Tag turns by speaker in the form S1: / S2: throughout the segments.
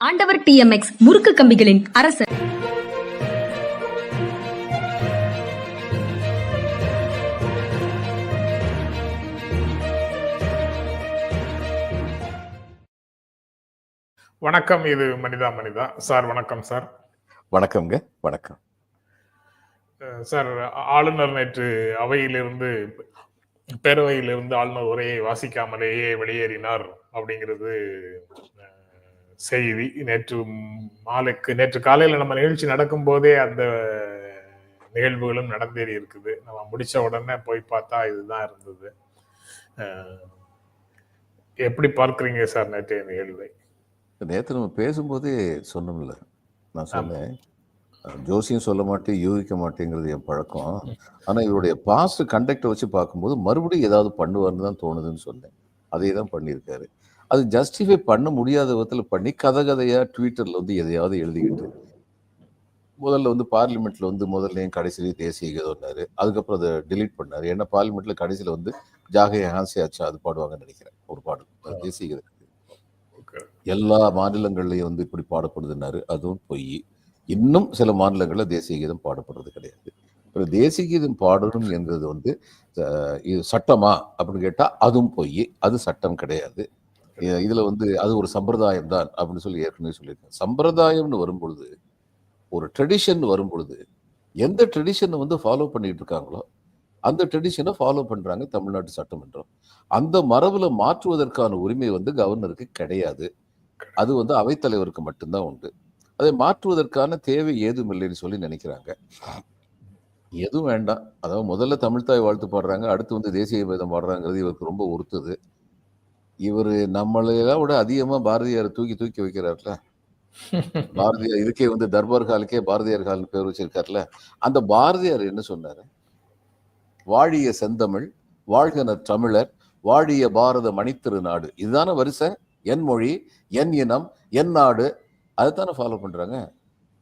S1: ஆண்டவர் டிஎம்எக்ஸ் முறுக்கு கம்பிகளின் அரசர்.
S2: வணக்கம் இது மனிதா மனிதா. சார் வணக்கம் சார்.
S3: வணக்கம்ங்க வணக்கம்.
S2: சார் ஆளுநர் நேற்று அவையிலிருந்து பேரவையிலிருந்து ஆளுநர் உரையை வாசிக்காமலேயே வெளியேறினார் அப்படிங்கிறது செய்தி. நேற்று மாலைக்கு நேற்று காலையில் நம்ம நிகழ்ச்சி நடக்கும் போதே அந்த நிகழ்வுகளும் நடந்தேறி இருக்குது. நம்ம முடிச்ச உடனே போய் பார்த்தா இதுதான் இருந்தது. எப்படி பார்க்குறீங்க சார் நேற்றைய நிகழ்வை?
S3: நேற்று நம்ம பேசும்போதே சொன்னோம்ல. நான் சொன்னேன். ஜோசியம் சொல்ல மாட்டேன் யூகிக்க மாட்டேங்கிறது என் பழக்கம். ஆனால் இவருடைய பாஸ்ட் கண்டக்டை வச்சு பார்க்கும்போது மறுபடியும் ஏதாவது பண்ணுவார்னு தான் தோணுதுன்னு சொன்னேன். அதே தான் பண்ணியிருக்காரு. அது ஜஸ்டிஃபை பண்ண முடியாத விதத்தில் பண்ணி கதை கதையாக ட்விட்டரில் வந்து எதையாவது எழுதிக்கிட்டு முதல்ல வந்து பார்லிமெண்ட்ல வந்து முதல்லையும் கடைசியிலையும் தேசிய கீதம்னாரு அதுக்கப்புறம் அதை delete பண்ணாரு. ஏன்னா பார்லிமெண்ட்ல கடைசியில் வந்து ஜாகே ஹான்சி ஆச்சா அது பாடுவாங்கன்னு நினைக்கிறேன் ஒரு பாடு அது தேசிய கீதம் எல்லா மாநிலங்கள்லையும் வந்து இப்படி பாடப்படுதுன்னாரு. அதுவும் பொய். இன்னும் சில மாநிலங்கள்ல தேசிய கீதம் பாடப்படுறது கிடையாது. அப்புறம் தேசிய கீதம் பாடணும் என்கிறது வந்து இது சட்டமா அப்படின்னு கேட்டா அதுவும் பொய். அது சட்டம் கிடையாது. இதில் வந்து அது ஒரு சம்பிரதாயம் தான் அப்படின்னு சொல்லி ஏற்கனவே சொல்லியிருக்கேன். சம்பிரதாயம்னு வரும்பொழுது ஒரு ட்ரெடிஷன் வரும்பொழுது எந்த ட்ரெடிஷனை வந்து ஃபாலோ பண்ணிட்டு இருக்காங்களோ அந்த ட்ரெடிஷனை ஃபாலோ பண்ணுறாங்க தமிழ்நாட்டு சட்டமன்றம். அந்த மரபில் மாற்றுவதற்கான உரிமை வந்து கவர்னருக்கு கிடையாது. அது வந்து அவைத்தலைவருக்கு மட்டும்தான் உண்டு. அதை மாற்றுவதற்கான தேவை ஏதும் இல்லைன்னு சொல்லி நினைக்கிறாங்க. எதுவும் வேண்டாம். அதாவது முதல்ல தமிழ்தாய் வாழ்த்து பாடுறாங்க அடுத்து வந்து தேசிய வேதம் பாடுறாங்கிறது இவருக்கு ரொம்ப உறுத்துது இவர் நம்மளையெல்லாம் விட அதிகமா பாரதியார் தூக்கி தூக்கி வைக்கிறார்ல. பாரதியார் இதுக்கே வந்து தர்பார் காலுக்கே பாரதியார் ஹால் பேர் வச்சிருக்காருல. அந்த பாரதியார் என்ன சொன்னாரு? வாழிய செந்தமிழ் வாழ்கன தமிழர் வாழிய பாரத மணித்திரு நாடு. இதுதானே வரிசை? என் மொழி என் இனம் என் நாடு. அதைத்தானே ஃபாலோ பண்றாங்க?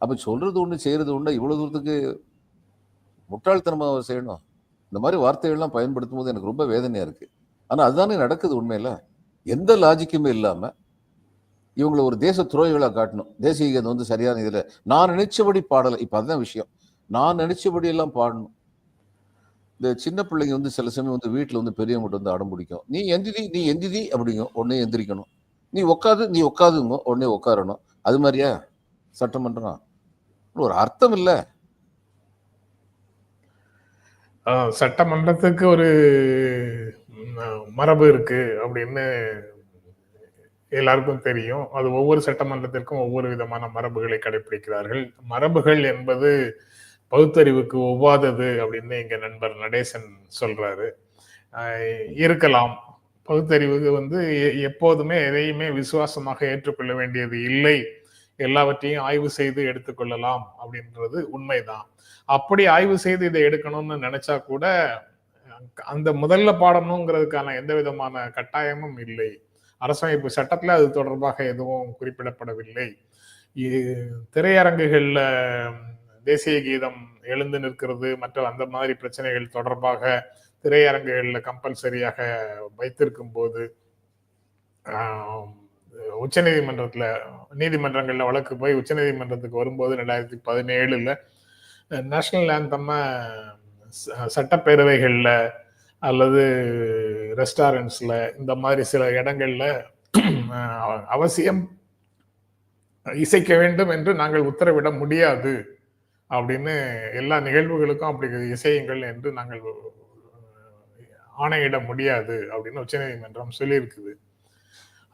S3: அப்ப சொல்றது ஒண்ணு செய்யறது ஒண்ணு இவ்வளவு தூரத்துக்கு முட்டாள்தனமா செய்யணும். இந்த மாதிரி வார்த்தைகள்லாம் பயன்படுத்தும் போது எனக்கு ரொம்ப வேதனையா இருக்கு. ஆனா அதுதானே நடக்குது உண்மையில? எந்த லாஜிக்குமே இல்லாம இவங்களை ஒரு தேச துரோகிகளா காட்டணும். தேசிய கீதம் வந்து சரியான இதுல நான் நினைச்சபடி பாடலை. இப்ப அதுதான் விஷயம். நான் நினைச்சபடி எல்லாம் பாடணும். இந்த சின்ன பிள்ளைங்க வந்து சில சமயம் வந்து வீட்டில் வந்து பெரியவங்ககிட்ட வந்து அடம் பிடிக்கும். நீ எந்திரி நீ எந்திரி அப்படிங்க உடனே எந்திரிக்கணும். நீ உட்காது நீ உட்காதுங்க உடனே உட்காரணும் அது மாதிரியா? சட்டமன்றம் ஒரு அர்த்தம் இல்ல.
S2: சட்டமன்றத்துக்கு ஒரு மரபு இருக்கு அப்படின்னு எல்லாருக்கும் தெரியும். அது ஒவ்வொரு சட்டமன்றத்திற்கும் ஒவ்வொரு விதமான மரபுகளை கடைபிடிக்கிறார்கள் மரபுகள் என்பது பகுத்தறிவுக்கு ஒவ்வாதது அப்படின்னு எங்க நண்பர் நடேசன் சொல்றாரு. இருக்கலாம். பகுத்தறிவுக்கு வந்து எ- எப்போதுமே எதையுமே விசுவாசமாக ஏற்றுக்கொள்ள வேண்டியது இல்லை. எல்லாவற்றையும் ஆய்வு செய்து எடுத்துக்கொள்ளலாம் அப்படின்றது உண்மைதான். அப்படி ஆய்வு செய்து இதை எடுக்கணும்னு நினைச்சா கூட அந்த முதல்ல பாடணுங்கிறதுக்கான எந்த விதமான கட்டாயமும் இல்லை. அரசமைப்பு சட்டத்தில் அது தொடர்பாக எதுவும் குறிப்பிடப்படவில்லை. திரையரங்குகளில் தேசிய கீதம் எழுந்து நிற்கிறது மற்ற அந்த மாதிரி பிரச்சனைகள் தொடர்பாக திரையரங்குகளில் கம்பல்சரியாக வைத்திருக்கும் போது உச்ச நீதிமன்றத்தில் நீதிமன்றங்களில் வழக்கு போய் உச்ச நீதிமன்றத்துக்கு வரும்போது ரெண்டாயிரத்தி பதினேழுல நேஷனல் ஆந்தம்மை சட்டப்பேரவைகளில் அல்லது ரெஸ்டாரண்ட்ஸில் இந்த மாதிரி சில இடங்களில் அவசியம் இசைக்க வேண்டும் என்று நாங்கள் உத்தரவிட முடியாது அப்படின்னு எல்லா நிகழ்வுகளுக்கும் அப்படி இசையுங்கள் என்று நாங்கள் ஆணையிட முடியாது அப்படின்னு உச்சநீதிமன்றம் சொல்லியிருக்குது.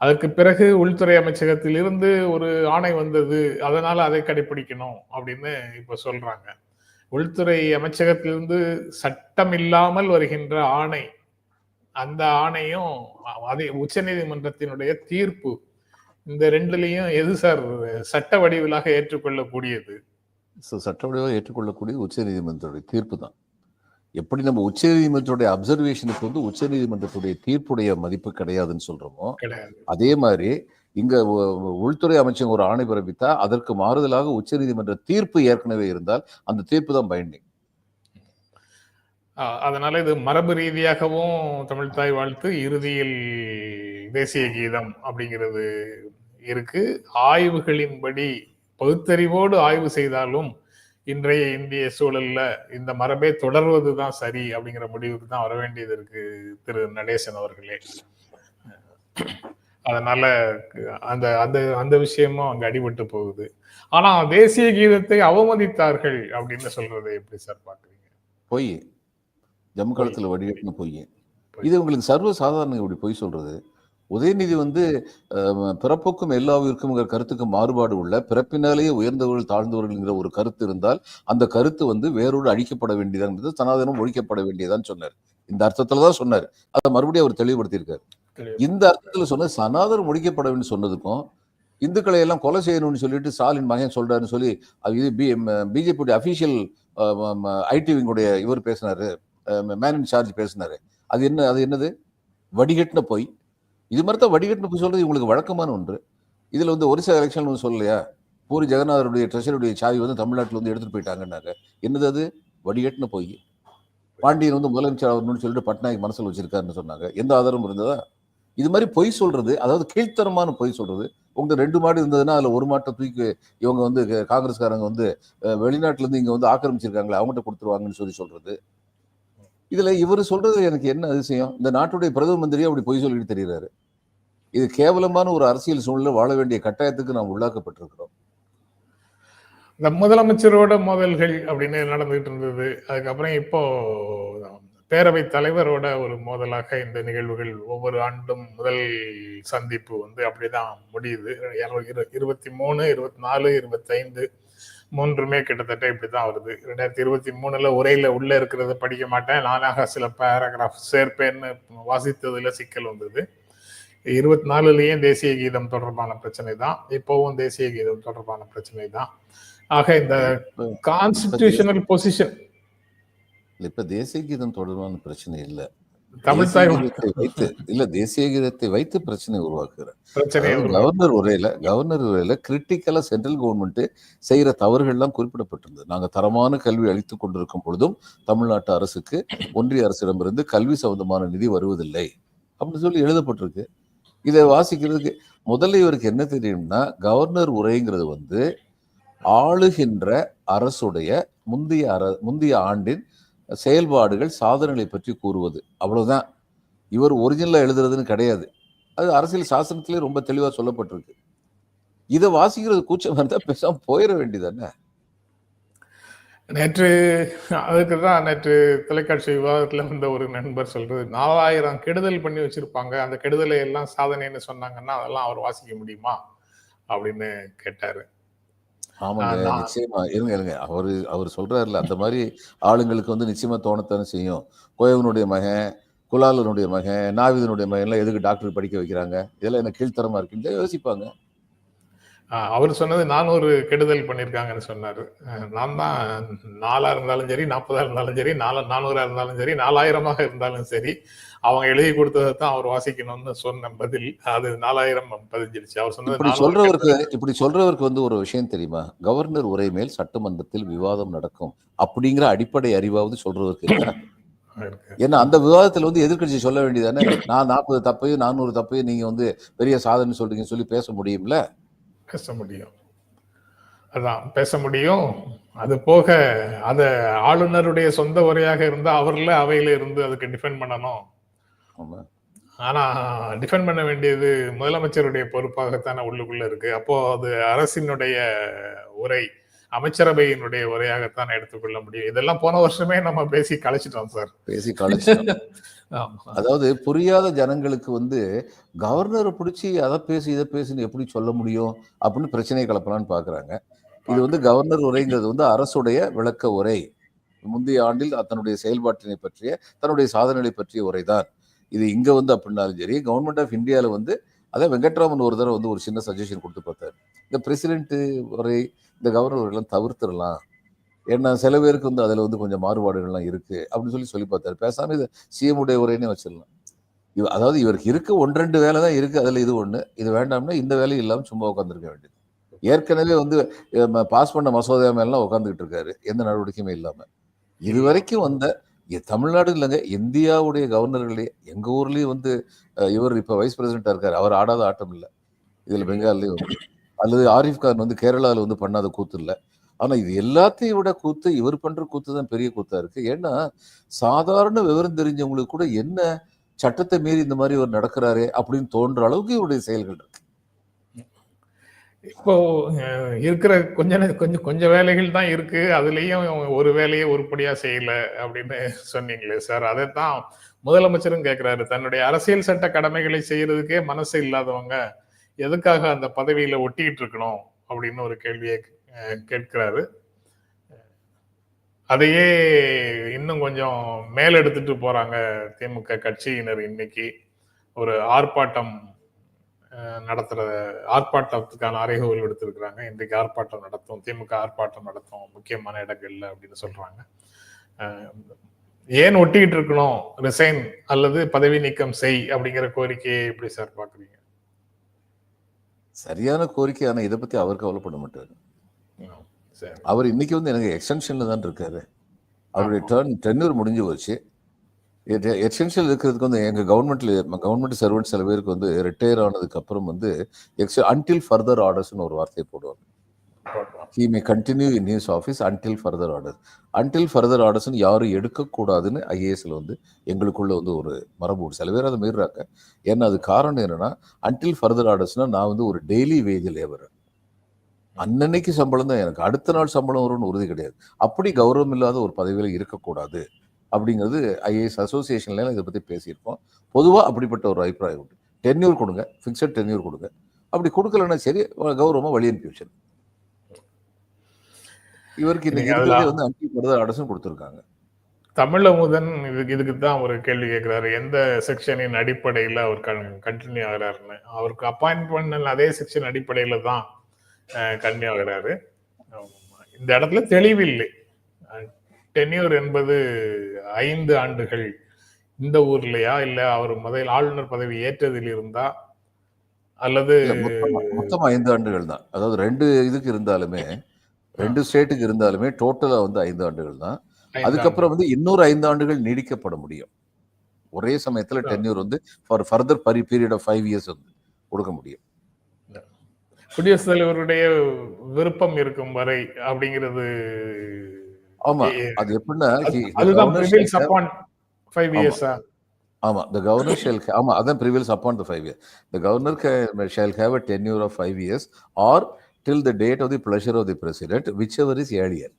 S2: அதற்கு பிறகு உள்துறை அமைச்சகத்திலிருந்து ஒரு ஆணை வந்தது அதனால அதை கடைபிடிக்கணும் அப்படின்னு இப்ப சொல்றாங்க. உள்துறை அமைச்சகத்திலிருந்து சட்டம் இல்லாமல் வருகின்ற ஆணை அந்த ஆணையும் அதே உச்சநீதிமன்றத்தினுடைய தீர்ப்பு இந்த ரெண்டுலயும் எது சார் சட்ட வடிவிலாக ஏற்றுக்கொள்ளக்கூடியது?
S3: ச- சட்ட வடிவாக ஏற்றுக்கொள்ளக்கூடிய உச்சநீதிமன்றத்துடைய தீர்ப்பு தான். எப்படி நம்ம உச்சநீதிமன்றத்துடைய அப்சர்வேஷனுக்கு வந்து உச்சநீதிமன்றத்துடைய தீர்ப்புடைய மதிப்பு கிடையாதுன்னு சொல்றோமோ அதே மாதிரி இங்க உள்துறை அமைச்சகம் ஒரு ஆணை பிறப்பித்தா அதற்கு மாறுதலாக உச்சநீதிமன்ற தீர்ப்பு ஏற்கனவே இருந்தால் அந்த தீர்ப்பு தான் பைண்டிங்
S2: அதனால இது மரபு ரீதியாகவும் தமிழ் தாய் வாழ்த்து இறுதியில் தேசிய கீதம் அப்படிங்கிறது இருக்கு. ஆய்வுகளின்படி பகுத்தறிவோடு ஆய்வு செய்தாலும் இன்றைய இந்திய சூழல்ல இந்த மரபே தொடர்வது தான் சரி அப்படிங்கிற முடிவுக்கு தான் வர வேண்டியது இருக்கு திரு நடேசன் அவர்களே. அதனால அந்த அந்த அந்த விஷயமும் அங்க அடிபட்டு போகுது. ஆனா தேசிய கீதத்தை அவமதித்தார்கள் அப்படின்னு சொல்றதை எப்படி சார் பாக்குறீங்க
S3: பொய். ஜம்மு காலத்தில் வடிகட்டின பொய். இது உங்களுக்கு சர்வ சாதாரண இப்படி பொய் சொல்றது. உதயநிதி வந்து பிறப்புக்கும் எல்லா உயிருக்கும்ங்கிற கருத்துக்கு மாறுபாடு உள்ள பிறப்பினாலேயே உயர்ந்தவர்கள் தாழ்ந்தவர்கள்ங்கிற ஒரு கருத்து இருந்தால் அந்த கருத்து வந்து வேரோடு அழிக்கப்பட வேண்டியதான்றது சனாதனம் ஒழிக்கப்பட வேண்டியதான்னு சொன்னார். இந்த அர்த்தத்துல தான் சொன்னார். அதை மறுபடியும் அவர் தெளிவுபடுத்தியிருக்காரு.
S2: தெளிவு.
S3: இந்த அர்த்தத்துல சொன்ன சனாதனம் ஒழிக்கப்பட வேண்டும் சொன்னதுக்கும் இந்துக்களை எல்லாம் கொலை செய்யணும்னு சொல்லிட்டு ஸ்டாலின் மகன் சொல்றாருன்னு சொல்லி இது பி பிஜேபியுடைய அபிஷியல் ஐடிவிங்குடைய இவர் பேசினாரு. மேன் இன் சார்ஜ் பேசினாரு. அது என்ன அது என்னது? வடிகட்டின பொய். இது மாதிரி தான் வடிகட்டின பொய் சொல்றது இவங்களுக்கு வழக்கமான ஒன்று. இதுல வந்து ஒரிசா எலெக்ஷன் வந்து சொல்லலையா? பூரி ஜெகநாதருடைய ட்ரெஷருடைய சாவி வந்து தமிழ்நாட்டில் வந்து எடுத்துட்டு போயிட்டாங்கன்னாங்க என்னது அது? வடிகட்டின பொய். பாண்டியன் வந்து முதலமைச்சர் ஆகணும்னு சொல்லிட்டு பட்நாயக் மனசுல வச்சிருக்காருன்னு சொன்னாங்க. எந்த ஆதாரமும் இருந்ததா? இது மாதிரி பொய் சொல்றது அதாவது கீழ்த்தரமான பொய் சொல்றது உங்க ரெண்டு மாடு இருந்ததுன்னா அதுல ஒரு மாட்டை தூக்கி இவங்க வந்து காங்கிரஸ்காரங்க வந்து வெளிநாட்டிலேருந்து வெளிநாட்டுல இருந்து இங்க வந்து ஆக்கிரமிச்சிருக்காங்களே அவங்ககிட்ட கொடுத்துருவாங்கன்னு சொல்லி சொல்றது. இதுல இவர் சொல்றது எனக்கு என்ன அதிசயம்? இந்த நாட்டுடைய பிரதம மந்திரியே அப்படி பொய் சொல்லிட்டு தெரிகிறாரு இது கேவலமான ஒரு அரசியல் சூழ்நிலை வாழ வேண்டிய கட்டாயத்துக்கு நாம் உள்ளாக்கப்பட்டிருக்கிறோம்.
S2: இந்த முதலமைச்சரோட மோதல்கள் அப்படின்னு நடந்துகிட்டு இருந்தது அதுக்கப்புறம் இப்போ பேரவை தலைவரோட ஒரு மோதலாக இந்த நிகழ்வுகள் ஒவ்வொரு ஆண்டும் முதல் சந்திப்பு வந்து அப்படிதான் முடியுது. இரு- இரு- இருபத்தி மூணு இருபத்தி நாலு இருபத்தைந்து மூன்றுமே கிட்டத்தட்ட இப்படிதான் வருது. ரெண்டாயிரத்தி இருபத்தி மூணுல உரையில உள்ள இருக்கிறத படிக்க மாட்டேன். நானாக சில பேராகிராஃப் சேர்ப்பேன்னு வாசித்ததுல சிக்கல் வந்தது. இருபத்தி நாலுலயும் தேசிய கீதம் தொடர்பான பிரச்சனை தான் இப்போவும் தேசிய கீதம் தொடர்பான பிரச்சனை தான் ஆக இந்த கான்ஸ்டிடியூஷனல் பொசிஷன்
S3: இப்ப தேசிய கீதம் தொடர்பான பிரச்சனை இல்ல.
S2: தமிழ்
S3: வைத்து இல்ல தேசிய கீதத்தை வைத்து பிரச்சனை உருவாக்குகிறார் கவர்னர் உரையில கவர்னர் உரையில கிரிட்டிக்கலா சென்ட்ரல் கவர்மெண்ட் செய்யற தவறுகள்லாம் குறிப்பிடப்பட்டிருந்தது. நாங்க தரமான கல்வி அளித்துக் கொண்டிருக்கும் பொழுதும் தமிழ்நாட்டு அரசுக்கு ஒன்றிய அரசிடமிருந்து கல்வி சம்பந்தமான நிதி வருவதில்லை. அப்படின்னு சொல்லி எழுதப்பட்டிருக்கு. இதை வாசிக்கிறதுக்கு முதல்ல இவருக்கு என்ன தெரியும்னா கவர்னர் உரைங்கிறது வந்து ஆளுகின்ற அரசுடைய முந்தைய அர முந்தைய ஆண்டின் செயல்பாடுகள் சாதனைகளை பற்றி கூறுவது. அவ்வளவுதான். இவர் ஒரிஜினலாக எழுதுறதுன்னு கிடையாது. அது அரசியல் சாசனத்திலே ரொம்ப தெளிவாக சொல்லப்பட்டிருக்கு. இதை வாசிக்கிறது கூச்சம் இருந்தால் பேசாமல் போயிட வேண்டியதானே
S2: நேற்று அதுக்கு தான் நேற்று தொலைக்காட்சி விவாதத்தில் வந்த ஒரு நண்பர் சொல்றது நாலாயிரம் கெடுதல் பண்ணி வச்சிருப்பாங்க. அந்த கெடுதலை எல்லாம் சாதனைன்னு சொன்னாங்கன்னா அதெல்லாம் அவர் வாசிக்க முடியுமா? அப்படின்னு கேட்டாரு.
S3: ஆமாங்க
S2: நான்-
S3: நிச்சயமா. இருங்க இருங்க. அவரு அவர் சொல்றாருல அந்த மாதிரி ஆளுங்களுக்கு வந்து நிச்சயமா தோணத்தானே செய்யும். கோயவனுடைய மகன் குலாலனுடைய மகன் நாவிதனுடைய மகன் எல்லாம் எதுக்கு டாக்டர் படிக்க வைக்கிறாங்க? இதெல்லாம் என்ன கீழ்த்தரமா இருக்குன்னு யோசிப்பாங்க.
S2: ஆஹ் அவர் சொன்னது நானூறு கெடுதல் பண்ணியிருக்காங்கன்னு சொன்னாரு. நான் தான் நாலா இருந்தாலும் சரி நாற்பதா இருந்தாலும் சரி நாலு நானூறா இருந்தாலும் சரி நாலாயிரமாக இருந்தாலும் சரி அவங்க எழுதி கொடுத்ததை தான் அவர் வாசிக்கணும்னு சொன்ன பதில். அது நாலாயிரம் பதிஞ்சிருச்சு அவர் சொன்னது
S3: இப்படி
S2: 400
S3: சொல்றவருக்கு இப்படி சொல்றவருக்கு வந்து ஒரு விஷயம் தெரியுமா? கவர்னர் உரை மேல் சட்டமன்றத்தில் விவாதம் நடக்கும் அப்படிங்கிற அடிப்படை அறிவாவது சொல்றவருக்கு. ஏன்னா அந்த விவாதத்துல வந்து எதிர்க்கட்சி சொல்ல வேண்டியதானே நான் நாற்பது தப்பையும் நானூறு தப்பையும் நீங்க வந்து பெரிய சாதனை சொல்றீங்கன்னு சொல்லி பேச முடியும்ல?
S2: பேச முடியும். அதான் பேச முடியும். அது போக அத ஆளுநருடைய சொந்த உரையாக இருந்தா அவர்ல அவையில இருந்து அதுக்கு டிஃபெண்ட் பண்ணணும்.
S3: ஆமா.
S2: ஆனா டிஃபெண்ட் பண்ண வேண்டியது முதலமைச்சருடைய பொறுப்பாகத்தானே உள்ளுக்குள்ள இருக்கு. அப்போ அது அரசினுடைய உரை அமைச்சரவையினுடைய உரையாகத்தான் எடுத்துக்கொள்ள முடியும். இதெல்லாம் போன வருஷமே நம்ம பேசி கழிச்சிட்டோம் சார்.
S3: பேசி கழிச்சிட்டோம் அதாவது புரியாத ஜனங்களுக்கு வந்து கவர்னரை பிடிச்சி அதை பேசி இதை பேசுன்னு எப்படி சொல்ல முடியும் அப்படின்னு பிரச்சனையை கலப்பலான்னு பாக்குறாங்க. இது வந்து கவர்னர் உரைங்கிறது வந்து அரசுடைய விளக்க உரை. முந்தைய ஆண்டில் தன்னுடைய செயல்பாட்டினை பற்றிய தன்னுடைய சாதனைகளை பற்றிய உரைதான். இது இங்கே வந்து அப்படின்னாலும் சரி கவர்மெண்ட் ஆஃப் இந்தியாவில் வந்து அதான் வெங்கட்ராமன் ஒரு தடவை வந்து ஒரு சின்ன சஜஷன் கொடுத்து பார்த்தாரு. இந்த பிரசிடென்ட்டு வரை இந்த கவர்னர் எல்லாம் தவிர்த்துடலாம். ஏன்னா சில பேருக்கு வந்து அதில் வந்து கொஞ்சம் மாறுபாடுகள்லாம் இருக்குது அப்படின்னு சொல்லி சொல்லி பார்த்தாரு. பேசாமல் இதை சிஎம் உடைய உரைன்னே வச்சிடலாம். இவ அதாவது இவருக்கு இருக்க ஒன்று ரெண்டு வேலை தான் இருக்குது அதில் இது ஒன்று இது வேண்டாம்னா இந்த வேலையும் இல்லாமல் சும்மா உட்காந்துருக்க வேண்டியது. ஏற்கனவே வந்து பாஸ் பண்ண மசோதா மேலாம் உட்காந்துக்கிட்டு இருக்காரு. எந்த நடவடிக்கையுமே இல்லாமல் இது வரைக்கும் வந்த தமிழ்நாடு இல்லைங்க இந்தியாவுடைய கவர்னர்களே எங்க ஊர்லயும் வந்து இவர் இப்ப வைஸ் பிரசிடென்டா இருக்காரு. அவர் ஆடாத ஆட்டம் இல்லை. இதுல பெங்கால்லயும் அல்லது ஆரிஃப் கான் வந்து கேரளாவில் வந்து பண்ணாத கூத்து இல்லை. ஆனா இது எல்லாத்தையும் விட கூத்து இவர் பண்ற கூத்து தான் பெரிய கூத்தா இருக்கு. ஏன்னா சாதாரண விவரம் தெரிஞ்சவங்களுக்கு கூட என்ன சட்டத்தை மீறி இந்த மாதிரி ஒரு நடக்கிறாரே அப்படின்னு தோன்ற அளவுக்கு இவருடைய செயல்கள் இருக்கு.
S2: இப்போ இருக்கிற கொஞ்ச கொஞ்சம் கொஞ்சம் வேலைகள் தான் இருக்கு. அதுலேயும் ஒரு வேலையை உருப்படியா செய்யல அப்படின்னு சொன்னீங்களே சார். அதைத்தான் முதலமைச்சரும் கேட்கிறாரு தன்னுடைய அரசியல் சட்ட கடமைகளை செய்யறதுக்கே மனசு இல்லாதவங்க எதுக்காக அந்த பதவியில ஒட்டிக்கிட்டு இருக்கணும் அப்படின்னு ஒரு கேள்வியை கேட்கிறாரு. அதையே இன்னும் கொஞ்சம் மேலெடுத்துட்டு போறாங்க திமுக கட்சியினர் இன்னைக்கு. ஒரு ஆர்ப்பாட்டம் நடத்துற ஆர்ப்பாட்டத்துக்கான அறைகூவல் விடுத்திருக்கிறாங்க. இன்றைக்கு ஆர்ப்பாட்டம் நடத்தும் திமுக ஆர்ப்பாட்டம் நடத்தும் முக்கியமான இடங்கள்ல அப்படின்னு சொல்றாங்க. ஏன் ஒட்டிக்கிட்டு இருக்கணும்? ரிசைன் அல்லது பதவி நீக்கம் செய் அப்படிங்கிற கோரிக்கையை எப்படி சார் பாக்குறீங்க
S3: சரியான கோரிக்கை ஆனா இதை பத்தி அவர் கவலைப்பட மாட்டாரு. அவர் இன்னைக்கு வந்து எனக்கு எக்ஸ்டென்ஷன்ல தான் இருக்காரு. அவருடைய டேர்ன் டென்யூர் முடிஞ்சு போச்சு. எக்ஸ்டென்ஷன் இருக்கிறதுக்கு வந்து எங்கள் கவர்மெண்ட்ல கவர்மெண்ட் சர்வெண்ட் சில பேருக்கு வந்து ரிட்டையர் ஆனதுக்கு அப்புறம் வந்து எக்ஸ் அன்டில் ஃபர்தர் ஆர்டர்ஸ்னு ஒரு வார்த்தையை போடுவாங்க. He may continue in his office until further order until further ஆர்டர்ஸ்னு யாரும் எடுக்கக்கூடாதுன்னு ஐஏஎஸ்ல வந்து எங்களுக்குள்ள வந்து ஒரு மரபு சில பேர் அதை மீறுறாங்க. ஏன்னா அது காரணம் என்னன்னா அன்டில் ஃபர்தர் ஆர்டர்ஸ்னா நான் வந்து ஒரு டெய்லி வேஜ் லேபர் அன்னன்னைக்கு சம்பளம் தான் எனக்கு. அடுத்த நாள் சம்பளம் வரும்னு உறுதி கிடையாது. அப்படி கௌரவம் இல்லாத ஒரு பதவியில் இருக்கக்கூடாது. அப்படிங்கிறது ஐஏஎஸ் அசோசியேஷன்ல இதை பத்தி பேசியிருப்போம் பொதுவா அப்படிப்பட்ட ஒரு அபிப்பிராயம் உண்டு. டென்யூர் கொடுங்க ஃபிக்ஸட் டென்யூர் கொடுங்க. அப்படி கொடுக்கலன்னா சரி கௌரவமா வழி அனுப்பி இவருக்கு இன்னைக்கு வந்து ஃபர்தர் ஆர்டர்ஸும் கொடுத்துருக்காங்க.
S2: தமிழமுதன் இதுக்கு இதுக்கு தான் ஒரு கேள்வி கேட்கிறாரு எந்த செக்ஷனின் அடிப்படையில் அவர் கண்டினியூ ஆகிறாருன்னு. அவருக்கு அப்பாயின்ட் பண்ண அதே செக்ஷன் அடிப்படையில தான் கண்டினியூ ஆகிறாரு. இந்த இடத்துல தெளிவில்லை. டென்யூர் என்பது ஐந்து ஆண்டுகள். இந்த ஊர்லயா? இல்ல அவர் முதல் ஆளுநர் பதவி ஏற்றதில் இருந்தா? அல்லது
S3: மொத்தமா மொத்தமா ஐந்து ஆண்டுகள் தான். அதாவது ரெண்டு இதுக்கு இருந்தாலுமே ரெண்டு ஸ்டேட்டுக்கு இருந்தாலுமே டோட்டலா வந்து ஐந்து ஆண்டுகள் தான். அதுக்கப்புறம் வந்து இன்னொரு ஐந்து ஆண்டுகள் நீடிக்கப்பட முடியும். ஒரே சமயத்துல. டென்யூர் வந்து ஃபார் ஃபர்தர் பரி பீரியட் ஆஃப் ஃபைவ் இயர்ஸ் வந்து கொடுக்க முடியும்.
S2: குடியரசுத் தலைவருடைய விருப்பம் இருக்கும் வரை அப்படிங்கிறது
S3: ஆமா அது எப்படின்னா
S2: அதுதான் ஃபைவ்
S3: ஆமா.
S2: இயர்ஸா
S3: governor shall ha- ஆமா அதான் prevails upon the five years the governor ca- shall have a tenure of five years or till the date of the pleasure of the president whichever is earlier.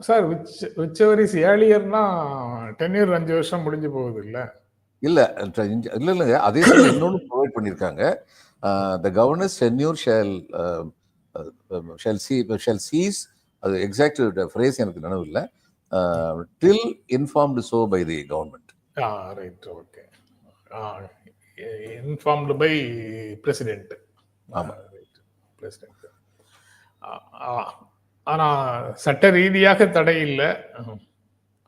S2: Sir whichever is ஏர்லியர்னா tenure அஞ்சு வருஷம் முடிஞ்சு போகுது இல்ல
S3: இல்ல இல்ல இல்லைங்க அதே சமயம் இன்னொன்னு ப்ரொவைட் பண்ணிருக்காங்க. The governor's tenure shall shall C shall cease அது எக்ஸாக்ட் ஃப்ரேஸ் எனக்கு நினைவு இல்லை till informed so by the government
S2: right okay informed by president
S3: ஆமா.
S2: பிரசிடென்ட் ஆனா சட்ட ரீதியாக தடை இல்ல.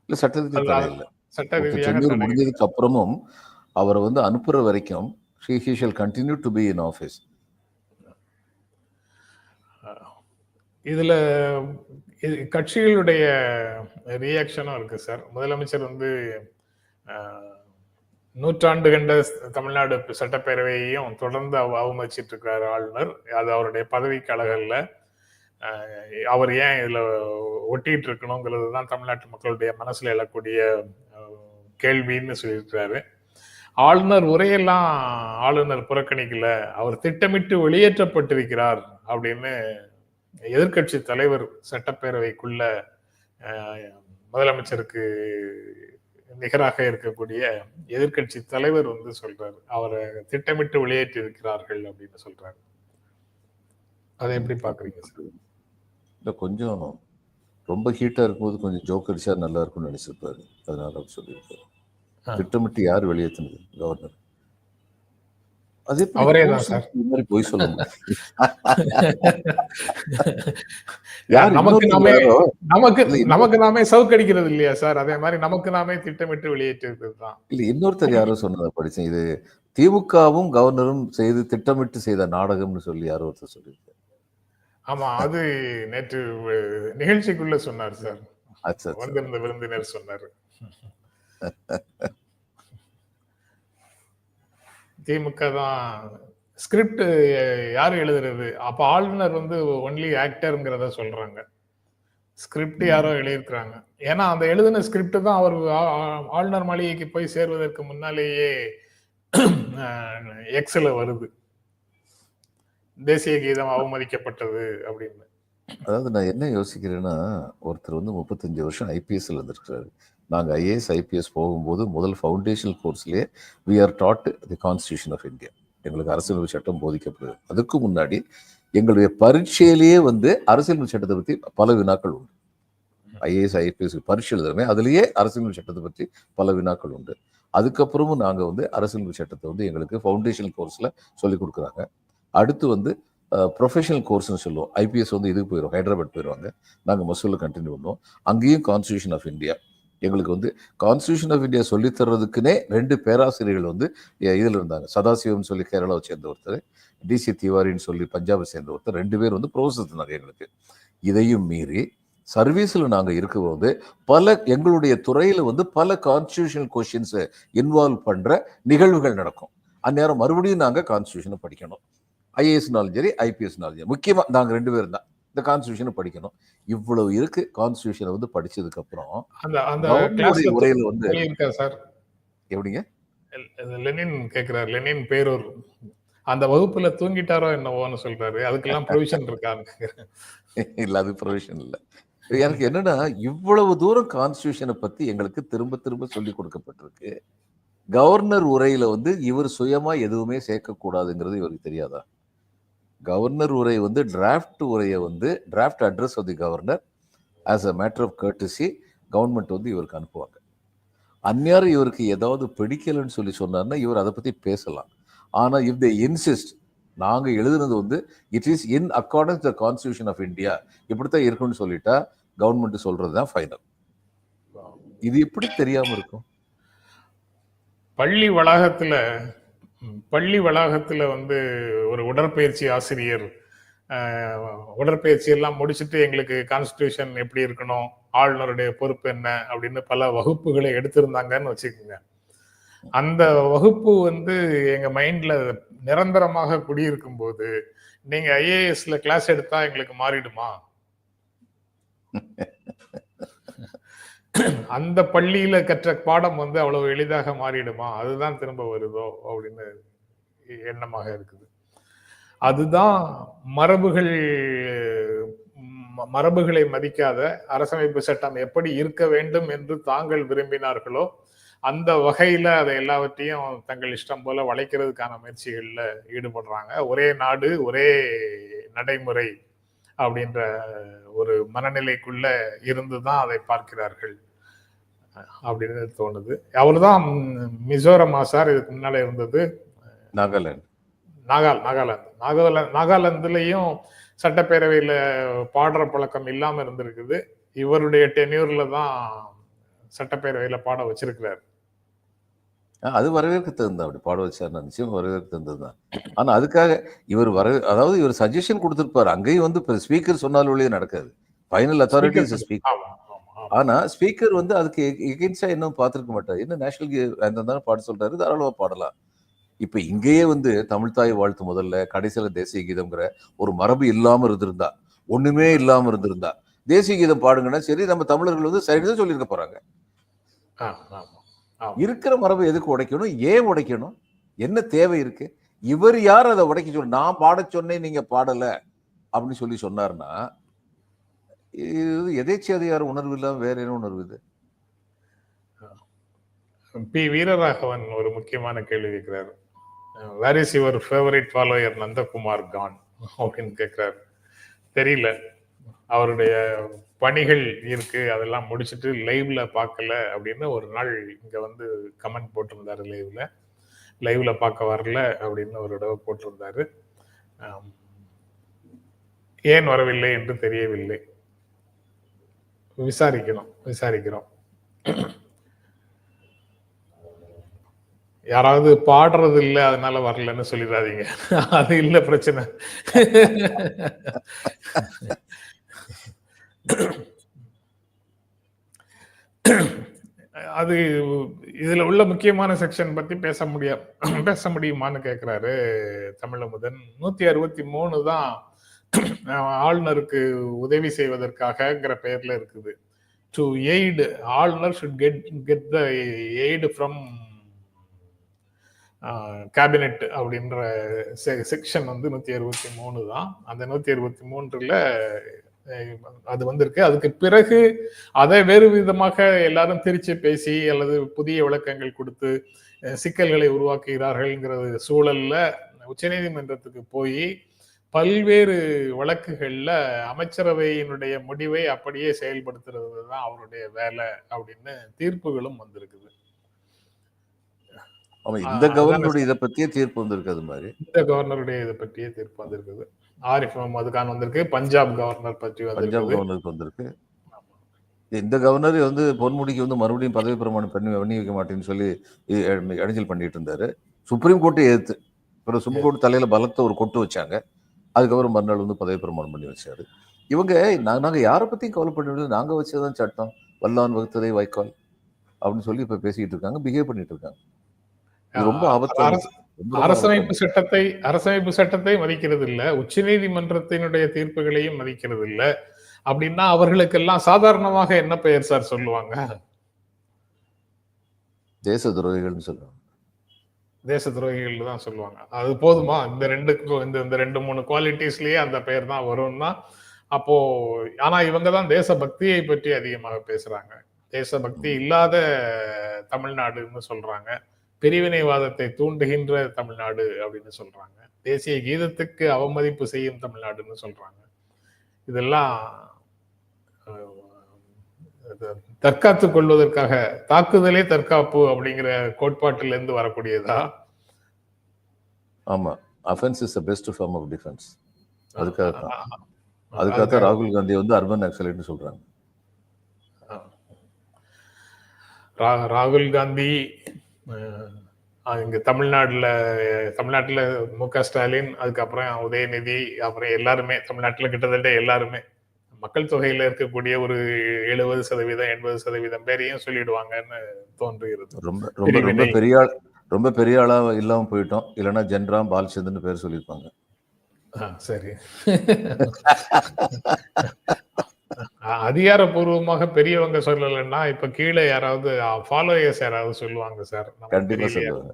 S3: இல்ல சட்டத்துக்கு
S2: அது-
S3: தடை இல்லை.
S2: சட்ட ரீதியாக
S3: முடிஞ்சதுக்கு அப்புறமும் அவரை வந்து அனுப்புற வரைக்கும் he shall continue to be in office
S2: இதுல இது கட்சிகளுடைய ரியாக்ஷனும் இருக்கு சார் முதலமைச்சர் வந்து நூற்றாண்டு கண்ட தமிழ்நாடு சட்டப்பேரவையையும் தொடர்ந்து அவ- அவமதிச்சிட்டு இருக்கிறார் ஆளுநர். அது அவருடைய பதவிக்கு அழகல்ல அவர் ஏன் இதுல ஒட்டிட்டு இருக்கணுங்கிறது தான் தமிழ்நாட்டு மக்களுடைய மனசுல எழக்கூடிய கேள்வின்னு சொல்லியிருக்கிறாரு. ஆளுநர் உரையெல்லாம் ஆளுநர் புறக்கணிக்கல. அவர் திட்டமிட்டு வெளியேற்றப்பட்டிருக்கிறார் அப்படின்னு எதிர்க்கட்சி தலைவர் சட்டப்பேரவைக்குள்ள முதலமைச்சருக்கு நிகராக இருக்கக்கூடிய எதிர்க்கட்சி தலைவர் வந்து சொல்றாரு. அவரை திட்டமிட்டு வெளியேற்றி இருக்கிறார்கள் அப்படின்னு சொல்றாரு. அதை எப்படி பாக்குறீங்க சார்?
S3: இல்லை கொஞ்சம் ரொம்ப ஹீட்டா இருக்கும்போது கொஞ்சம் ஜோக் அடிச்சா நல்லா இருக்கும்னு நினைச்சிருப்பாரு. அதனால
S2: ஆ.
S3: திட்டமிட்டு யார் வெளியேற்றினது? கவர்னர் அது
S2: அவரே தான் சார்.
S3: இந்த மாதிரி போய் சொல்ல முடியும் யார்
S2: நமக்கு நாமே நமக்கு நமக்கு நாமே சவுக்கடிக்கிறது இல்லையா சார்? அதே மாதிரி நமக்கு நாமே திட்டமிட்டு வெளியேற்றிருக்கிறது தான்.
S3: இல்ல இன்னொருத்தர் யாரோ சொன்னதை படிச்சேன். இது திமுகவும் கவர்னரும் செய்து திட்டமிட்டு செய்த நாடகம்னு சொல்லி யாரோ ஒருத்தர் சொல்லியிருக்காரு.
S2: ஆமா அது நேற்று நிகழ்ச்சிக்குள்ள சொன்னார் சார். வந்திருந்த விருந்தினர் சொன்னாரு. திமுக தான் ஸ்கிரிப்ட் யார் எழுதுறது? அப்ப ஆளுநர் வந்து ஒன்லி ஆக்டர்ங்கிறத சொல்றாங்க. ஸ்கிரிப்ட் யாரோ எழுதியிருக்கிறாங்க. ஏன்னா அந்த எழுதின ஸ்கிரிப்ட் தான் அவர் ஆளுநர் மாளிகைக்கு போய் சேர்வதற்கு முன்னாலேயே எக்ஸல வருது. தேசிய கீதம் அவமதிக்கப்பட்டது அப்படின்னு.
S3: அதாவது நான் என்ன யோசிக்கிறேன்னா ஒருத்தர் வந்து முப்பத்தஞ்சு வருஷம் ஐபிஎஸ்ல இருந்திருக்கிறாரு. நாங்கள் ஐஏஎஸ் ஐபிஎஸ் போகும்போது முதல் foundational கோர்ஸ்லேயே we are taught the constitution of India எங்களுக்கு அரசியல் சட்டம் போதிக்கப்படுது. அதுக்கு முன்னாடி எங்களுடைய பரீட்சையிலேயே வந்து அரசியல் சட்டத்தை பற்றி பல வினாக்கள் உண்டு. ஐஏஎஸ் ஐபிஎஸ் பரீட்சை எழுதுறமே அதுலேயே அரசியல் சட்டத்தை பற்றி பல வினாக்கள் உண்டு. அதுக்கப்புறமும் நாங்கள் வந்து அரசியல் சட்டத்தை வந்து எங்களுக்கு ஃபவுண்டேஷனல் கோர்ஸில் சொல்லிக் கொடுக்குறாங்க. அடுத்து வந்து ப்ரொஃபஷனல் கோர்ஸ்னு சொல்லுவோம். ஐபிஎஸ் வந்து இதுக்கு போயிடும் ஹைதராபாத் போயிடுவாங்க நாங்கள் மசூலில் கண்டினியூ பண்ணுவோம். அங்கேயும் கான்ஸ்டியூஷன் ஆஃப் இந்தியா எங்களுக்கு வந்து கான்ஸ்டியூஷன் ஆஃப் இந்தியா சொல்லித்தர்றதுக்குன்னே ரெண்டு பேராசிரியர்கள் வந்து இதில் இருந்தாங்க. சதாசிவம்னு சொல்லி கேரளாவை சேர்ந்த ஒருத்தர் டிசி திவாரின்னு சொல்லி பஞ்சாபை சேர்ந்த ஒருத்தர் ரெண்டு பேர் வந்து ப்ரொஃபஸர் இருந்தாங்க எங்களுக்கு. இதையும் மீறி சர்வீஸில் நாங்கள் இருக்கும்போது பல எங்களுடைய துறையில் வந்து பல கான்ஸ்டியூஷனல் கொஷின்ஸை இன்வால்வ் பண்ணுற நிகழ்வுகள் நடக்கும். அந்நேரம் மறுபடியும் நாங்கள் கான்ஸ்டியூஷனை படிக்கணும். ஐஏஎஸ்னாலும் சரி ஐபிஎஸ்னாலும் சரி. முக்கியமாக நாங்கள் ரெண்டு பேரும் தான். இந்த கான்ஸ்டியூஷனை படிக்கணும். இவ்வளவு இருக்கு. கான்ஸ்டியூஷனை வந்து படிச்சதுக்கு அப்புறம் உரையில வந்து எப்படிங்க?
S2: லெனின் கேக்குறாரு. லெனின் பேரூர். அந்த வகுப்புல தூங்கிட்டாரோ என்னவோன்னு சொல்றாரு. அதுக்கெல்லாம் ப்ரொவிஷன் இருக்கான்னு.
S3: இல்ல அது ப்ரொவிஷன் இல்ல. எனக்கு என்னன்னா இவ்வளவு தூரம் கான்ஸ்டியூஷனை பத்தி எங்களுக்கு திரும்ப திரும்ப சொல்லி கொடுக்கப்பட்டிருக்கு. கவர்னர் உரையில வந்து இவர் சுயமா எதுவுமே சேர்க்கக்கூடாதுங்கிறது இவருக்கு தெரியாதா? கவர்னர் உரை வந்து டிராஃப்ட் உரையை வந்து draft address of the governor as a matter of courtesy government வந்து இவருக்கு அனுப்புவாங்க. அந்நேரம் இவருக்கு ஏதாவது பிடிக்கலன்னு சொல்லி சொன்னார்னா இவர் அதை பற்றி பேசலாம். ஆனால் இஃப் தே இன்சிஸ்ட் நாங்கள் எழுதுனது வந்து it is in accordance the constitution of India இப்படித்தான் இருக்கும்னு சொல்லிட்டா கவர்மெண்ட் சொல்றது தான் ஃபைனல் இது எப்படி தெரியாமல் இருக்கும்?
S2: பள்ளி வளாகத்தில் பள்ளி வளாகத்தில் வந்து ஒரு உடற்பயிற்சி ஆசிரியர் உடற்பயிற்சி எல்லாம் முடிச்சுட்டு எங்களுக்கு கான்ஸ்டியூஷன் எப்படி இருக்கணும் ஆளுநருடைய பொறுப்பு என்ன அப்படின்னு பல வகுப்புகளை எடுத்திருந்தாங்கன்னு வச்சுக்கோங்க. அந்த வகுப்பு வந்து எங்க மைண்ட்ல நிரந்தரமாக குடியிருக்கும் போது நீங்க ஐஏஎஸ்ல கிளாஸ் எடுத்தா எங்களுக்கு மாறிடுமா? அந்த பள்ளியில கற்ற பாடம் வந்து அவ்வளவு எளிதாக மாறிடுமா? அதுதான் திரும்ப வருதோ? அப்படின்னு எண்ணமாக இருக்குது. அதுதான் மரபுகள் ம- மரபுகளை மதிக்காத அரசமைப்பு சட்டம் எப்படி இருக்க வேண்டும் என்று தாங்கள் விரும்பினார்களோ அந்த வகையில அதை எல்லாவற்றையும் தங்கள் இஷ்டம் போல வளைக்கிறதுக்கான முயற்சிகள்ல ஈடுபடுறாங்க. ஒரே நாடு ஒரே நடைமுறை அப்படின்ற ஒரு மனநிலைக்குள்ள இருந்துதான் அதை பார்க்கிறார்கள். அப்படின்னு தோணுது. அவர்தான் மிசோரம் ஆசார் இதுக்கு முன்னால இருந்தது.
S3: நாகாலாந்து.
S2: நாகால் நாகாலாந்து. நாகாலாந்து நாகாலாந்துலயும் சட்டப்பேரவையில பாடுற பழக்கம் இல்லாம இருந்திருக்குது. இவருடைய டென்யூர்ல தான் சட்டப்பேரவையில பாட வச்சிருக்கிறார்.
S3: அது வரவேற்க தகுந்த அப்படி பாட வச்சார் நிச்சயம் வரவேற்க தகுந்தது தான். ஆனா அதுக்காக இவர் வர அதாவது இவர் சஜஷன் கொடுத்திருப்பாரு. அங்கேயும் வந்து ஸ்பீக்கர் சொன்னால் ஒழிய நடக்காது. ஃபைனல் அத்தாரிட்டி இஸ் ஸ்பீக்கர்
S2: ஆமா ஆமா ஆமா.
S3: ஆனா ஸ்பீக்கர் வந்து அதுக்கு எகென்ஸ்டா இன்னும் பார்த்திருக்க மாட்டார். என்ன நேஷனல் அந்த பாட சொல்றாரு தாராளமா பாடலாம். இப்ப இங்கேயே வந்து தமிழ் தாய் வாழ்த்து முதல்ல கடைசியில தேசிய கீதம்ங்கிற ஒரு மரபு இல்லாம இருந்திருந்தா ஒண்ணுமே இல்லாம இருந்திருந்தா தேசிய கீதம் பாடுங்கன்னா சரி நம்ம தமிழர்கள் வந்து சைடு தான் சொல்லியிருக்க
S2: ஆமா.
S3: இருக்கிற மரபை எதுக்கு உடைக்கணும்? ஏன் உடைக்கணும்? என்ன தேவை இருக்கு? இவர் யார் அதை உடைக்க சொல்ல நான் பாட சொன்னேன் நீங்க பாடல அப்படின்னு சொல்லி சொன்னார்னா இது எதேச்சி அதிகார உணர்வு இல்லாம வேற என்ன உணர்வு இது?
S2: பி. வீரராகவன் ஒரு முக்கியமான கேள்வி கேட்கிறாரு where is your favourite follower Nandakumar gone அப்படின்னு கேட்கிறாரு தெரியல. அவருடைய பணிகள் இருக்கு அதெல்லாம் முடிச்சிட்டு லைவ்ல பார்க்கல அப்படின்னு ஒரு நாள் இங்க வந்து கமெண்ட் போட்டிருந்தாரு லைவ்ல லைவ்ல பார்க்க வரல அப்படின்னு ஒரு தடவை போட்டிருந்தாரு. ஏன் வரவில்லை என்று தெரியவில்லை. விசாரிக்கணும் விசாரிக்கிறோம். யாராவது பாடுறது இல்ல அதனால வரலன்னு சொல்லிடாதீங்க. அது இல்ல பிரச்சனை. அது இதுல உள்ள முக்கியமான செக்ஷன் பத்தி பேச முடியா பேச முடியுமான்னு கேக்குறாரு தமிழமுதன். நூத்தி அறுபத்தி மூணு தான் ஆளுநருக்கு உதவி செய்வதற்காகங்கிற பெயர்ல இருக்குது. டு எய்டு ஆளுநர் should get get the aid from cabinet அப்படின்ற செக்ஷன் வந்து நூத்தி அறுபத்தி மூணு தான். அந்த நூத்தி அறுபத்தி மூன்றுல அது வந்திருக்கு. அதுக்கு பிறகு அதை வேறு விதமாக எல்லாரும் திரிச்சு பேசி அல்லது புதிய விளக்கங்கள் கொடுத்து சிக்கல்களை உருவாக்குகிறார்கள்ங்கிறது சூழல்ல உச்சநீதிமன்றத்துக்கு போய் பல்வேறு வழக்குகள்ல அமைச்சரவையினுடைய முடிவை அப்படியே செயல்படுத்துறது தான் அவருடைய வேலை அப்படின்னு தீர்ப்புகளும் வந்திருக்குது.
S3: இந்த கவர்னருடைய இதை பத்தியே தீர்ப்பு வந்திருக்கு அது மாதிரி.
S2: இந்த கவர்னருடைய இதை பற்றிய தீர்ப்பு வந்திருக்குது. ஆரிஃப் முகமது கான் வந்திருக்கு. பஞ்சாப் கவர்னர் பற்றி
S3: பஞ்சாப் கவர்னருக்கு வந்திருக்கு. இந்த கவர்னர் வந்து பொன்முடிக்கு வந்து மறுபடியும் பதவி பிரமாணம் பண்ணி பண்ணி வைக்க மாட்டேன்னு சொல்லி இடைஞ்சல் பண்ணிட்டு இருந்தாரு. சுப்ரீம் கோர்ட்டை எதிர்த்து அப்புறம் சுப்ரீம் கோர்ட் தலையில பலத்த ஒரு கொட்டு வச்சாங்க. அதுக்கப்புறம் மறுநாள் வந்து பதவி பிரமாணம் பண்ணி வச்சாரு. இவங்க நாங்க நாங்க யாரை பத்தியும் கவலைப்பட நாங்க வச்சதுதான் சட்டம். வல்லான் வகுத்ததை வைக்கால் அப்படின்னு சொல்லி இப்ப பேசிக்கிட்டு இருக்காங்க பிஹேவ் பண்ணிட்டு இருக்காங்க. ரொம்ப ஆபத்தான
S2: அரசமைப்பு சட்டத்தை அரசமைப்பு சட்டத்தை மதிக்கிறது இல்ல உச்சநீதிமன்றத்தினுடைய தீர்ப்புகளையும் மதிக்கிறது இல்ல அப்படின்னா அவர்களுக்கெல்லாம் சாதாரணமாக என்ன பெயர் சார் சொல்லுவாங்க?
S3: தேச துரோகிகள்னு சொல்லுவாங்க.
S2: தேச துரோகிகள் தான் சொல்லுவாங்க. அது போதுமா? இந்த ரெண்டு இந்த இந்த ரெண்டு மூணு குவாலிட்டிஸ்லயே அந்த பெயர் தான் வரும்னா அப்போ ஆனா இவங்க தான் தேசபக்தியை பற்றி அதிகமாக பேசுறாங்க. தேசபக்தி இல்லாத தமிழ்நாடுன்னு சொல்றாங்க. பிரிவினைவாதத்தை தூண்டுகின்ற தமிழ்நாடு அப்படின்னு சொல்றாங்க. தேசிய கீதத்துக்கு அவமதிப்பு செய்யும் தமிழ்நாடுன்னு சொல்றாங்க. இதெல்லாம் அஹ், தற்காத்துக் கொள்வதற்காக தாக்குதலே தற்காப்பு அப்படிங்கிற கோட்பாட்டிலிருந்து வரக்கூடியதா?
S3: ஆமா. Offence is best form of defence அதுக்காக அதுக்காக தான் ராகுல் காந்தி வந்து அர்பன் நக்சலைட்னு சொல்றாங்க.
S2: ராகுல் காந்தி இங்க தமிழ்நாட்டுல தமிழ்நாட்டுல மு க ஸ்டாலின் அதுக்கப்புறம் உதயநிதி அப்புறம் எல்லாருமே தமிழ்நாட்டுல கிட்டத்தட்ட எல்லாருமே. மக்கள் தொகையில இருக்கக்கூடிய ஒரு எழுபது சதவீதம் எண்பது சதவீதம் பேரையும் சொல்லிடுவாங்கன்னு தோன்றுகிறது.
S3: ரொம்ப ரொம்ப ரொம்ப. பெரிய ஆள் ரொம்ப பெரிய ஆளா இல்லாம போயிட்டோம். இல்லைன்னா ஜென்ராம் பாலச்சந்திரன் பேர் சொல்லியிருப்பாங்க.
S2: சரி. அதிகாரப்பூர்வமாக பெரியவங்க சொல்லலைன்னா இப்ப கீழே யாராவது ஃபாலோயர்ஸ் யாராவது சொல்லுவாங்க சார்.
S3: கண்டிப்பா? சொல்லுவாங்க.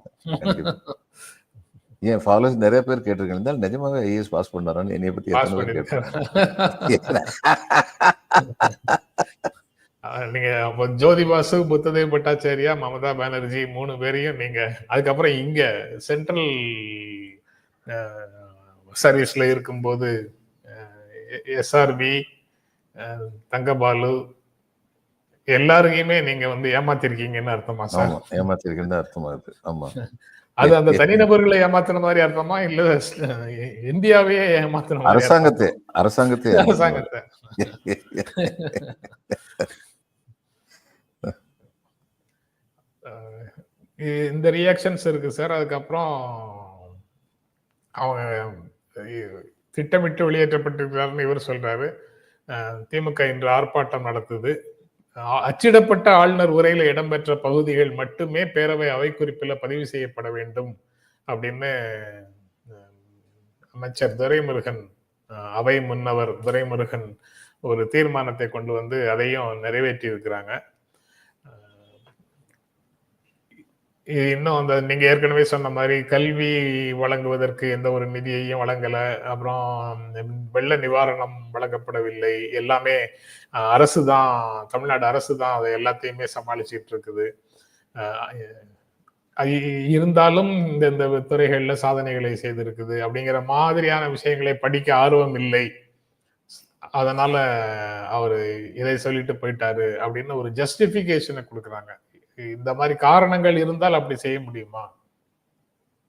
S3: ஏன் ஃபாலோஸ் நிறைய பேர் கேட்டிருக்கேன் இருந்தாலும் நிஜமாவே ஐஏஎஸ் பாஸ் பண்ணாரான்னு என்னைய பத்தி
S2: நீங்க அப்ப ஜோதி பாசு புத்ததேவ் பட்டாச்சாரியா மமதா பானர்ஜி மூணு பேரையும் நீங்க அதுக்கப்புறம் இங்க சென்ட்ரல் சர்வீஸ்ல இருக்கும்போது எஸ்ஆர்பி தங்கபாலு எல்லாருக்கையுமே நீங்க வந்து ஏமாத்திருக்கீங்கன்னு அர்த்தமா சார்?
S3: ஆமா ஏமாத்திருக்கேன்னு அர்த்தமா இருக்கு ஆமா.
S2: அது அந்த தனிநபர்களை ஏமாத்துன மாதிரி அர்த்தமா இல்ல இந்தியாவையே ஏமாத்துன மாதிரி
S3: அரசாங்கத்தை அரசாங்கத்தை.
S2: அரசாங்கத்தை. இந்த ரியாக்ஷன்ஸ் இருக்கு சார். அதுக்கப்புறம் அவங்க திட்டமிட்டு வெளியேற்றப்பட்டிருக்கிறாருன்னு இவர் சொல்றாரு. திமுக இன்று ஆர்ப்பாட்டம் நடத்துது. அச்சிடப்பட்ட ஆளுநர் உரையில இடம்பெற்ற பகுதிகள் மட்டுமே பேரவை அவை குறிப்பில் பதிவு செய்யப்பட வேண்டும் அப்படின்னு அமைச்சர் துரைமுருகன் அவை முன்னவர் துரைமுருகன் ஒரு தீர்மானத்தை கொண்டு வந்து அதையும் நிறைவேற்றி இருக்கிறாங்க இது இன்னும் அந்த நீங்க ஏற்கனவே சொன்ன மாதிரி கல்வி வழங்குவதற்கு எந்த ஒரு நிதியையும் வழங்கல. அப்புறம் வெள்ள நிவாரணம் வழங்கப்படவில்லை. எல்லாமே அரசு தான் தமிழ்நாடு அரசு தான் அதை எல்லாத்தையுமே சமாளிச்சிட்டு இருக்குது இருந்தாலும் இந்த இந்த துறைகளில் சாதனைகளை செய்திருக்குது. அப்படிங்கிற மாதிரியான விஷயங்களை படிக்க ஆர்வம் இல்லை. அதனால அவர் இதை சொல்லிட்டு போயிட்டாரு அப்படின்னு ஒரு ஜஸ்டிஃபிகேஷனை கொடுக்குறாங்க. இந்த மாதிரி காரணங்கள் இருந்தால் அப்படி செய்ய முடியுமா?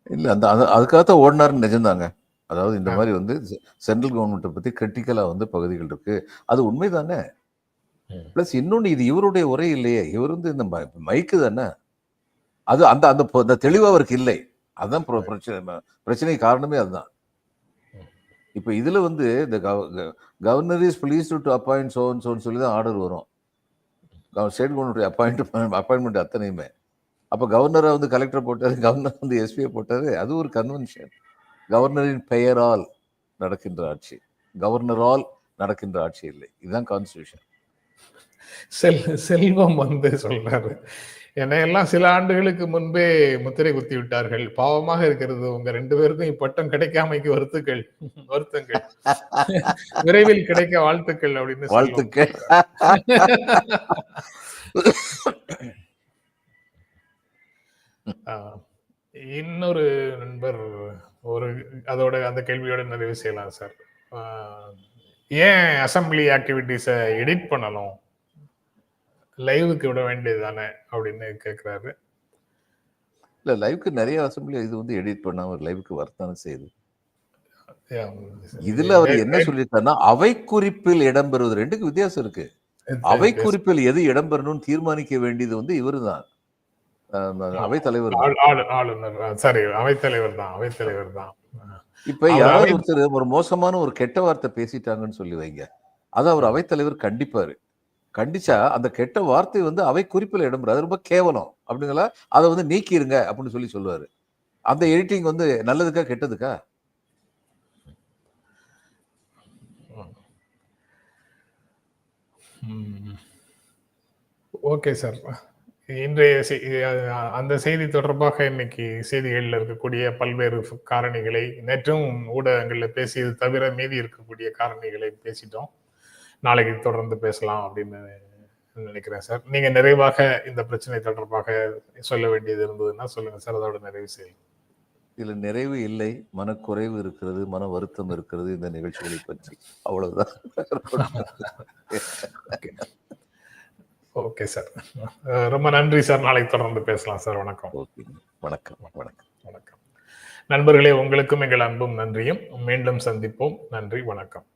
S3: இல்ல அந்த அது- அதுக்காகத்தான் ஓடினாருன்னு நிஜம்தாங்க. அதாவது இந்த மாதிரி வந்து சென்ட்ரல் கவர்மெண்ட்டை பத்தி கிரிட்டிக்கலா வந்து பகுதிகள் இருக்கு. அது உண்மைதானே?
S2: ம்.
S3: பிளஸ் இன்னொன்னு இது இவருடைய உரை இல்லையே. இவர் வந்து இந்த மைக்கு தானே? அது அந்த அந்த அந்த தெளிவு அவருக்கு இல்லை. அதுதான் பிர- பிரச்சனை பிரச்சனை காரணமே அதுதான். இப்போ இதுல வந்து இந்த governor is please to appoint soon சோன்னு சொல்லி தான் ஆர்டர் வரும். ஸ்டேட் கவர்மெண்ட் அப்பாயின்மெண்ட் அப்பாயின்மெண்ட் அத்தனையுமே. அப்போ கவர்னரை வந்து கலெக்டர் போட்டாரு கவர்னர் வந்து எஸ்பியை போட்டாரு அது ஒரு கன்வென்ஷன் கவர்னரின் பெயரால் நடக்கின்ற ஆட்சி. கவர்னரால் நடக்கின்ற ஆட்சி இல்லை. இதுதான் கான்ஸ்டியூஷன்
S2: செல் செல்வம் வந்து சொல்றாரு. என்னையெல்லாம் சில ஆண்டுகளுக்கு முன்பே முத்திரை குத்தி விட்டார்கள் பாவமாக இருக்கிறது. உங்க ரெண்டு பேருக்கும் இப்பட்டம் கிடைக்காமைக்கு வருத்துக்கள் வருத்தங்கள். விரைவில் கிடைக்க வாழ்த்துக்கள் அப்படின்னு.
S3: வாழ்த்துக்கள்.
S2: இன்னொரு நண்பர் ஒரு அதோட அந்த கேள்வியோட நிறைவு செய்யலாம் சார். ஏன் அசம்பிளி ஆக்டிவிட்டிஸை எடிட் பண்ணணும்? லைவுக்கு விட வேண்டியது தானே அப்படின்னு கேட்குறாரு
S3: இல்ல லைவுக்கு நிறைய அசம்பிளி இது வந்து எடிட் பண்ணாம லைவுக்கு வரத்தானே செய்யுது. இதுல அவர் என்ன சொல்லியிருக்காருன்னா அவை குறிப்பில் இடம்பெறுவது. ரெண்டுக்கு வித்தியாசம் இருக்கு. அவை குறிப்பில் எது இடம்பெறணும்னு தீர்மானிக்க வேண்டியது வந்து இவருதான். அஹ் அவை தலைவர் தான்.
S2: ஆளுநர். சாரி அவைத்தலைவர் தான் அவைத்தலைவர் தான்
S3: இப்ப
S2: அவர்
S3: யாராவது ஒருத்தர் ஒரு மோசமான ஒரு கெட்ட வார்த்தை பேசிட்டாங்கன்னு சொல்லி வைங்க. அதை அவர் அவைத்தலைவர் கண்டிப்பாரு. கண்டிச்சா அந்த கெட்ட வார்த்தை வந்து அவை குறிப்பில் இடம்பெற அது ரொம்ப கேவலம். அப்படிங்களா? அதை வந்து நீக்கிருங்க அப்படின்னு சொல்லி சொல்லுவாரு. அந்த எடிட்டிங் வந்து நல்லதுக்கா கெட்டதுக்கா?
S2: Okay sir. இன்றைய அந்த செய்தி தொடர்பாக இன்னைக்கு செய்திகளில் இருக்கக்கூடிய பல்வேறு காரணிகளை நேற்றும் ஊடகங்களில் பேசியது தவிர மீதி இருக்கக்கூடிய காரணிகளை பேசிட்டோம். நாளைக்கு தொடர்ந்து பேசலாம் அப்படின்னு நினைக்கிறேன் சார். நீங்க நிறைவாக இந்த பிரச்சனை தொடர்பாக சொல்ல வேண்டியது இருந்ததுன்னா சொல்லுங்க சார். அதோட நிறைவு செய்யுங்க
S3: இதுல நிறைவு இல்லை. மனக்குறைவு இருக்கிறது மன வருத்தம் இருக்கிறது இந்த நிகழ்ச்சிகளை பற்றி. அவ்வளவுதான்.
S2: ஓகே. சார். ரொம்ப நன்றி சார். நாளைக்கு தொடர்ந்து பேசலாம் சார். வணக்கம்.
S3: வணக்கம். வணக்கம்.
S2: வணக்கம். நண்பர்களே உங்களுக்கும் எங்கள் அன்பும் நன்றியும். மீண்டும் சந்திப்போம். நன்றி வணக்கம்.